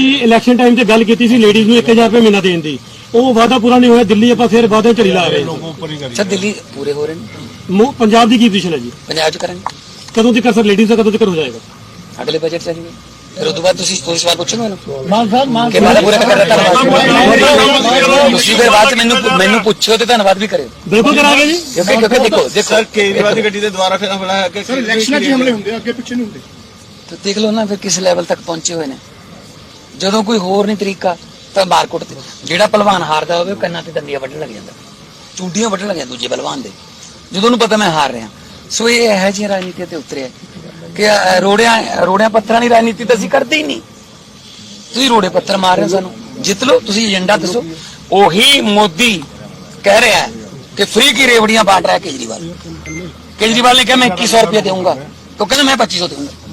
Election time ਤੇ ਗੱਲ ਕੀਤੀ ਸੀ ਲੇਡੀਜ਼ ਨੂੰ 1000 ਰੁਪਏ ਮਹੀਨਾ ਦੇਣ ਦੀ। ਉਹ ਵਾਅਦਾ ਪੂਰਾ ਨਹੀਂ ਹੋਇਆ ਦਿੱਲੀ ਆਪਾਂ ਫਿਰ ਵਾਅਦੇ ਝੜੀ ਲਾ ਰਹੇ ਹਾਂ। ਸਰ ਦਿੱਲੀ ਪੂਰੇ ਹੋ ਰਹੇ ਨੇ? ਮੋ- ਪੰਜਾਬ ਦੀ ਕੀ ਪੋਜੀਸ਼ਨ ਹੈ ਜੀ? ਪੰਜਾਬ ਚ ਕਰਾਂਗੇ। ਕਦੋਂ ਤੱਕ ਸਰ ਲੇਡੀਜ਼ ਦਾ ਕਦੋਂ ਤੱਕ ਹੋ ਜਾਏਗਾ? ਅਗਲੇ ਬਜਟ ਚਾਹੀਏ ਫਿਰ ਉਦੋਂ ਬਾਅਦ ਤੁਸੀਂ ਕੋਈ ਸਵਾਲ ਪੁੱਛੋ ਮੈਨੂੰ? ਮਾਨ ਸਾਹਿਬ ਮਾਨ ਕਿ ਮੈਂ ਪੂਰਾ ਕਰ ਧੰਨਵਾਦ ਤੁਸੀਂ ਫਿਰ ਬਾਅਦ ਚ ਮੈਨੂੰ ਮੈਨੂੰ ਪੁੱਛੋ ਤੇ ਧੰਨਵਾਦ ਵੀ ਕਰਿਓ। ਬਿਲਕੁਲ ਕਰਾਂਗੇ ਜੀ। ਕਿਉਂਕਿ ਕਿਉਂਕਿ ਦੇਖੋ ਦੇਖੋ। ਸਰ ਕੇਜਰੀਵਾਲ ਦੀ ਗੱਡੀ ਦੇ ਦੁਆਰਾ ਫਿਰ ਹਮਲਾ ਹੈ ਕਿ ਸਰ ਇਲੈਕਸ਼ਨਾਂ 'ਚ ਹੀ ਹਮਲੇ ਹੁੰਦੇ ਆ, ਅੱਗੇ ਪਿੱਛੇ ਨਹੀਂ ਹੁੰਦੇ। ਤੇ ਦੇਖ ਲਓ ਨਾ ਫਿਰ ਕਿਸ ਲੈਵਲ ਤੱਕ ਪਹੁੰਚੇ ਹੋਏ ਨੇ। ਜਦੋਂ ਕੋਈ ਹੋਰ ਨਹੀਂ ਤਰੀਕਾ, ਤਾਂ ਮਾਰਕੁੱਟ ਤੇ ਜਿਹੜਾ ਪਹਿਲਵਾਨ ਹਾਰਦਾ ਹੋਵੇ, ਉਹ ਕੰਨਾਂ ਤੇ ਦੰਦੀਆਂ ਵੱਢਣ ਲੱਗ ਜਾਂਦਾ। ਚੂਡੀਆਂ ਵੱਢਣ ਲੱਗ ਜਾਂਦਾ ਦੂਜੇ ਪਹਿਲਵਾਨ ਦੇ। ਜਦੋਂ ਉਹਨੂੰ ਪਤਾ ਮੈਂ ਹਾਰ ਰਿਹਾ। ਸੋ ਇਹ ਹੈ ਜੀ ਰਾਜਨੀਤੀ ਤੇ ਉਤਰਿਆ। ਕਿ ਰੋੜਿਆਂ ਰੋੜਿਆਂ ਪੱਥਰਾਂ ਦੀ ਰਾਜਨੀਤੀ ਤਾਂ ਅਸੀਂ ਕਰਦੇ ਹੀ ਨਹੀਂ। ਤੁਸੀਂ ਰੋੜੇ ਪੱਥਰ ਮਾਰ ਰਹੇ ਹੋ ਸਾਨੂੰ। ਜਿੱਤ ਲਓ, ਤੁਸੀਂ ਏਜੰਡਾ ਦੱਸੋ। ਉਹੀ ਮੋਦੀ ਕਹਿ ਰਿਹਾ ਹੈ कि फ्री की रेवड़ियां बांट रहा ਕੇਜਰੀਵਾਲ। केजरीवाल केजरीवाल ने कहा मैं इक्कीस सौ रुपया दूंगा ਮੈਂ कहना मैं पच्चीस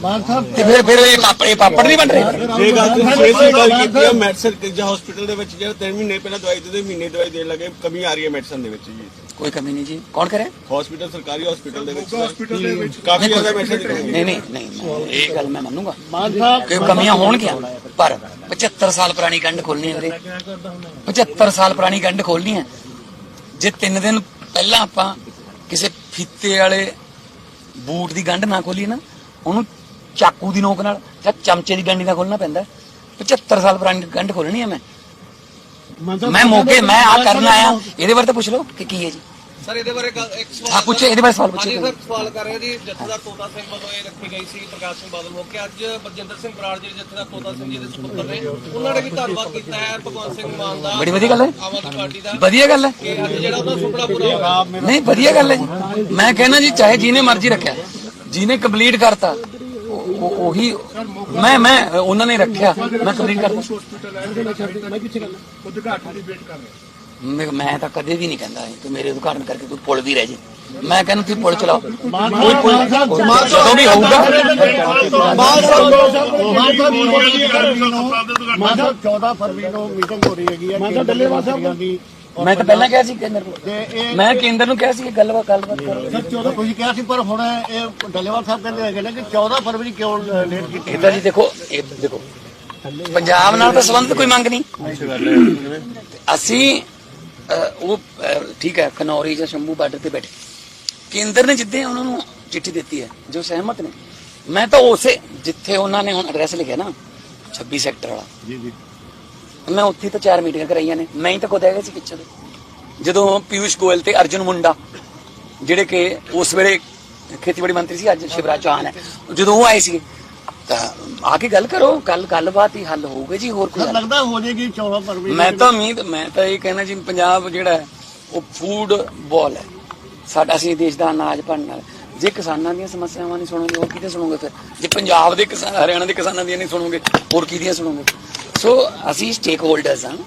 ਤੇ ਫਿਰ ਫਿਰ ਇਹ ਪਾਪੜ ਇਹ ਪਾਪੜ ਨਹੀਂ ਬਣ ਰਹੇ? ਇਹ ਗੱਲ ਤੁਸੀਂ ਸਵੇਰ ਦੀ ਗੱਲ ਕੀਤੀ ਹੈ ਮੈਡੀਸਨ ਜਾਂ ਹਸਪੀਟਲ ਦੇ ਵਿੱਚ ਜਿਹੜਾ 3 ਮਹੀਨੇ ਪਹਿਲਾਂ ਦਵਾਈ ਦਿੰਦੇ ਮਹੀਨੇ ਦਵਾਈ ਦੇਣ ਲੱਗੇ ਕਮੀ ਆ ਰਹੀ ਹੈ ਮੈਡੀਸਨ ਦੇ ਵਿੱਚ ਜੀ। ਕੋਈ ਕਮੀ ਨਹੀਂ ਜੀ। ਕੌਣ ਕਰੇ? ਹਸਪੀਟਲ ਸਰਕਾਰੀ ਹਸਪੀਟਲ ਦੇ ਵਿੱਚ। ਹਸਪੀਟਲ ਦੇ ਵਿੱਚ। ਕਾਫੀ ਜ਼ਿਆਦਾ ਮੈਡੀਸਨ ਦੀ ਕਮੀ ਹੈ ਨਹੀਂ ਨਹੀਂ ਨਹੀਂ। ਮੈਂ- ਇਹ ਗੱਲ ਮੈਂ ਮੰਨੂਗਾ। ਮਾਨ ਸਾਹਿਬ। ਕਿ ਕਮੀਆਂ ਹੋਣਗੀਆਂ? ਪਰ 75 ਸਾਲ ਪੁਰਾਣੀ ਗੰਢ ਖੋਲਣੀ ਹੈ ਵੀਰੇ। 75 ਸਾਲ ਪੁਰਾਣੀ ਗੰਢ ਖੋਲਣੀ ਹੈ। ਜੇ 3 ਦਿਨ ਪਹਿਲਾਂ ਆਪਾਂ ਕਿਸੇ ਫੀਤੇ ਵਾਲੇ ਬੂਟ ਦੀ ਗੰਢ ਨਾ ਖੋਲੀ ਨਾ ਉਹਨੂੰ ਚਾਕੂ ਦੀ ਨੋਕ ਨਾਲ ਜਾਂ ਚਮਚੇ ਦੀ ਡੰਡੀ ਨਾਲ ਖੋਲਣਾ ਪੈਂਦਾ। ਹੈ। 75 ਸਾਲ ਪੁਰਾਣੀ ਗੰਢ ਖੋਲਣੀ ਹੈ ਮੈਂ। ਮੈਂ ਮੌਕੇ ਮੈਂ ਆ ਕਰਨ ਆਇਆ। ਇਹਦੇ ਬਾਰੇ ਤਾਂ ਪੁੱਛ ਲਓ ਕਿ ਕੀ ਹੈ ਜੀ। ਸਰ ਇਹਦੇ ਬਾਰੇ ਗੱਲ- ਇੱਕ ਸਵਾਲ ਹਾਂ ਪੁੱਛੇ ਇਹਦੇ ਬਾਰੇ ਸਵਾਲ ਪੁੱਛੇ ਸਰ ਸਵਾਲ ਕਰ ਰਹੇ ਜੀ ਜਥੇਦਾਰ ਤੋਤਾ ਸਿੰਘ ਵੱਲੋਂ ਇਹ ਰੱਖੀ ਗਈ ਸੀ ਪ੍ਰਕਾਸ਼ ਸਿੰਘ ਬਾਦਲ ਮੌਕੇ। ਅੱਜ ਬਰਜਿੰਦਰ ਸਿੰਘ ਬਰਾੜ ਜਿਹੜੇ ਜਥੇਦਾਰ ਤੋਤਾ ਸਿੰਘ ਜੀ ਦੇ ਸੁਪੁੱਤਰ ਨੇ ਉਹਨਾਂ ਨੇ ਵੀ ਧੰਨਵਾਦ ਕੀਤਾ ਹੈ ਭਗਵੰਤ ਸਿੰਘ ਮਾਨ ਦਾ ਬੜੀ ਵਧੀਆ ਗੱਲ ਹੈ। ਆਮ ਆਦਮੀ ਪਾਰਟੀ ਦਾ। ਵਧੀਆ ਗੱਲ ਹੈ। ਕਿ ਅੱਜ ਜਿਹੜਾ ਉਹਦਾ ਸੁਪਨਾ ਪੂਰਾ ਹੋ ਗਿਆ ਨਹੀਂ ਵਧੀਆ ਗੱਲ ਹੈ ਜੀ। ਮੈਂ ਕਹਿੰਦਾ ਜੀ ਚਾਹੇ ਜਿਹਨੇ ਮਰਜ਼ੀ ਰੱਖਿਆ ਜਿਹਨੇ ਕੰਪਲੀਟ ਕਰਤਾ ਉਹ- ਉਹ- ਮੈਂ ਮੈਂ ਉਹਨਾਂ ਨੇ ਰੱਖਿਆ ਮੈਂ ਕੰਪਲੀਟ ਕਰਤਾ ਹਸਪੀਟਲ ਹੈ ਮੈਂ ਕਿੱਥੇ ਗੱਲ ਉਦਘਾਟਨ ਦੀ ਵੇਟ ਕਰ ਰਿਹਾ ਮੈਂ ਮੈਂ ਤਾਂ ਕਦੇ ਵੀ ਨਹੀਂ ਕਹਿੰਦਾ ਕਿ ਮੇਰੇ ਉਦਘਾਟਨ ਕਰਕੇ ਕੋਈ ਪੁਲ ਵੀ ਰਹਿ ਜੇ ਮੈਂ ਕਹਿੰਦਾ ਤੁਸੀਂ ਪੁਲ ਚਲਾਓ ਕੋਈ ਪੁਲ ਜਦੋਂ ਵੀ ਹੋਊਗਾ ਮਾਨ ਸਾਹਿਬ 14 ਫਰਵਰੀ ਨੂੰ ਮੀਟਿੰਗ ਹੋ ਰਹੀ ਹੈਗੀ ਹੈ ਮਾਨ ਸਾਹਿਬ ਡੱਲੇਵਾਲ ਸਾਹਿਬ ਦੀ ਮੈਂ ਤਾਂ ਪਹਿਲਾਂ ਕਿਹਾ ਸੀ ਕੇਂਦਰ ਨੂੰ। ਮੈਂ ਕੇਂਦਰ ਨੂੰ ਕਿਹਾ ਸੀ ਕਿ ਗੱਲਬਾਤ ਗੱਲਬਾਤ ਕਰੋ। ਸਰ 14 ਤੁਸੀਂ ਕਿਹਾ ਸੀ ਪਰ ਹੁਣ ਇਹ ਡੱਲੇਵਾਲ ਸਾਹਿਬ ਕਹਿੰਦੇ ਹੈਗੇ ਨੇ ਕਿ 14 ਫਰਵਰੀ ਕਿਉਂ ਲੇਟ ਕੀਤੀ? ਇਹ ਤਾਂ ਜੀ ਦੇਖੋ ਇਹ ਦੇਖੋ ਪੰਜਾਬ ਨਾਲ ਤਾਂ ਸੰਬੰਧ ਕੋਈ ਮੰਗ ਨਹੀਂ। ਅਸੀਂ ਉਹ ਠੀਕ ਹੈ ਕਨੌਰੀ ਜਾਂ ਸ਼ੰਭੂ ਬਾਰਡਰ ਤੇ ਬੈਠੇ। ਕੇਂਦਰ ਨੇ ਜਿੱਦੇ ਉਹਨਾਂ ਨੂੰ ਚਿੱਠੀ ਦਿੱਤੀ ਹੈ ਜੋ ਸਹਿਮਤ ਨੇ। ਮੈਂ ਤਾਂ ਉਸੇ ਜਿੱਥੇ ਉਹਨਾਂ ਨੇ ਹੁਣ ਐਡਰੈਸ ਲਿਖਿਆ ਨਾ 26 ਸੈਕਟਰ ਵਾਲਾ। ਜੀ ਜੀ। ਮੈਂ ਉੱਥੇ ਤਾਂ ਚਾਰ ਮੀਟਿੰਗਾਂ ਕਰਾਈਆਂ ਨੇ। ਮੈਂ ਹੀ ਤਾਂ ਖੁਦ ਹੈਗਾ ਸੀ ਪਿੱਛੇ ਜਦੋਂ ਪਿਊਸ਼ ਗੋਇਲ ਤੇ ਅਰਜੁਨ ਮੁੰਡਾ ਜਿਹੜੇ ਕਿ ਉਸ ਵੇਲੇ ਖੇਤੀਬਾੜੀ ਮੰਤਰੀ ਸੀ ਅੱਜ ਸ਼ਿਵਰਾਜ ਚੌਹਾਨ ਹੈ ਜਦੋਂ ਉਹ ਆਏ ਸੀ ਤਾਂ ਆ ਕੇ ਗੱਲ ਕਰੋ ਗੱਲ ਗੱਲਬਾਤ ਹੀ ਹੱਲ ਹੋਊਗਾ ਜੀ ਹੋਰ ਕੋਈ ਲੱਗਦਾ ਹੋ ਜਾਏਗੀ 14 ਫਰਵਰੀ ਮੈਂ ਤਾਂ ਉਮੀਦ ਮੈਂ ਤਾਂ ਇਹ ਕਹਿਣਾ ਜੀ ਪੰਜਾਬ ਜਿਹੜਾ ਉਹ ਫੂਡ ਬਾਲ ਹੈ। ਸਾਡਾ ਅਸੀਂ ਦੇਸ਼ ਦਾ ਅਨਾਜ ਬਣਨ ਵਾਲਾ ਜੇ ਕਿਸਾਨਾਂ ਦੀਆਂ ਸਮੱਸਿਆਵਾਂ ਨਹੀਂ ਸੁਣੋਗੇ ਹੋਰ ਕਿਹਦੇ ਸੁਣੋਗੇ ਫਿਰ? ਜੇ ਪੰਜਾਬ ਦੇ ਕਿਸਾਨ ਹਰਿਆਣਾ ਦੇ ਕਿਸਾਨਾਂ ਦੀਆਂ ਨਹੀਂ ਸੁਣੋਗੇ ਹੋਰ ਕਿਹਦੀਆਂ ਸੁਣੋਗੇ? ਸੋ ਅਸੀਂ ਸਟੇਕ ਹੋਲਡਰਸ ਹਾਂ